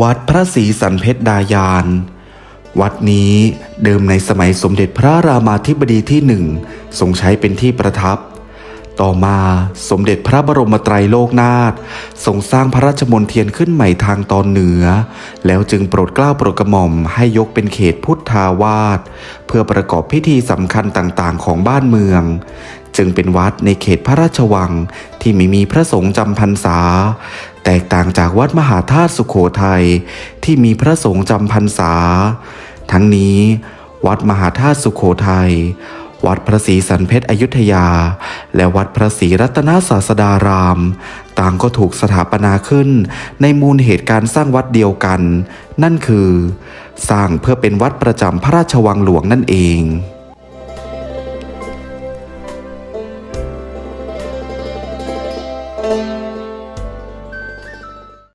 วัดพระศรีสันเพชรดายาน วัดนี้เดิมในสมัยสมเด็จพระรามาธิบดีที่หนึ่งทรงใช้เป็นที่ประทับ ต่อมาสมเด็จพระบรมไตรโลกนาถทรงสร้างพระราชมณียนขึ้นใหม่ทางตอนเหนือ แล้วจึงโปรดเกล้าโปรดกระหม่อมให้ยกเป็นเขตพุทธาวาสเพื่อประกอบพิธีสำคัญต่างๆ ของบ้านเมือง จึงเป็นวัดในเขตพระราชวังที่ไม่มีพระสงฆ์จำพรรษา แตกต่างจากวัดมหาธาตุสุขโขทัยที่มีพระสงฆ์จำพรรษา ทั้งนี้ วัดมหาธาตุสุขโขทัยวัดพระศรีสันเพชรอยุธยา และวัดพระศรีรัตนศาสดาราม ต่างก็ถูกสถาปนาขึ้นในมูลเหตุการสร้างวัดเดียวกัน นั่นคือ สร้างเพื่อเป็นวัดประจำพระราชวังหลวงนั่นเอง you